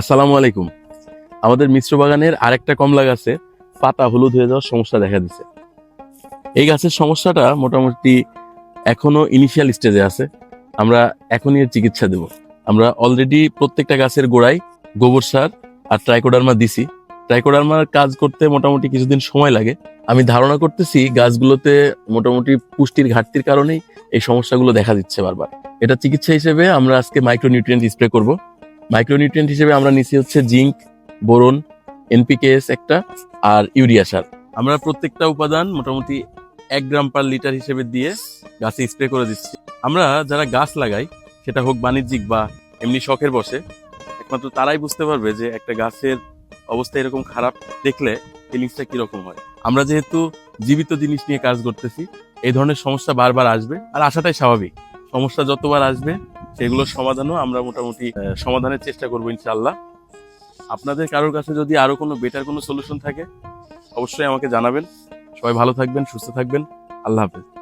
আসসালামু আলাইকুম। আমাদের মিশ্র বাগানের আরেকটা কমলা গাছে পাতা হলুদ হয়ে যাওয়ার সমস্যা দেখা দিছে। এই গাছের সমস্যাটা মোটামুটি এখনও ইনিশিয়াল স্টেজে আছে। আমরা এখনই এর চিকিৎসা দেব। আমরা অলরেডি প্রত্যেকটা গাছের গোড়ায় গোবর সার আর ট্রাইকোডার্মা দিছি। ট্রাইকোডার্মার কাজ করতে মোটামুটি কিছুদিন সময় লাগে। আমি ধারণা করতেছি গাছগুলোতে মোটামুটি পুষ্টির ঘাটতির কারণেই এই সমস্যাগুলো দেখা দিচ্ছে বারবার। এটা চিকিৎসা হিসেবে আমরা আজকে মাইক্রোনিউট্রিয়েন্ট স্প্রে করব। মাইক্রোনিউট্রিয়েন্ট হিসেবে আমরা নিচ্ছি হচ্ছে জিঙ্ক, বোরন, এনপিকেএস একটা, আর ইউরিয়া সার। আমরা প্রত্যেকটা উপাদান মোটামুটি এক গ্রাম পার লিটার হিসেবে দিয়ে গাছে স্প্রে করে দিচ্ছি। আমরা যারা গাছ লাগাই, সেটা হোক বাণিজ্যিক বা এমনি শখের বসে, একমাত্র তারাই বুঝতে পারবে যে একটা গাছের অবস্থা এরকম খারাপ দেখলে ফিলিংসটা কীরকম হয়। আমরা যেহেতু জীবিত জিনিস নিয়ে কাজ করতেছি, এই ধরনের সমস্যা বারবার আসবে, আর আসাটাই স্বাভাবিক। সমস্যা যতবার আসবে সেগুলোর সমাধানও আমরা মোটামুটি সমাধানের চেষ্টা করব ইনশাল্লাহ আপনাদের কারোর কাছে যদি আরও কোনো বেটার কোনো সলিউশন থাকে, অবশ্যই আমাকে জানাবেন। সবাই ভালো থাকবেন, সুস্থ থাকবেন। আল্লাহ হাফেজ।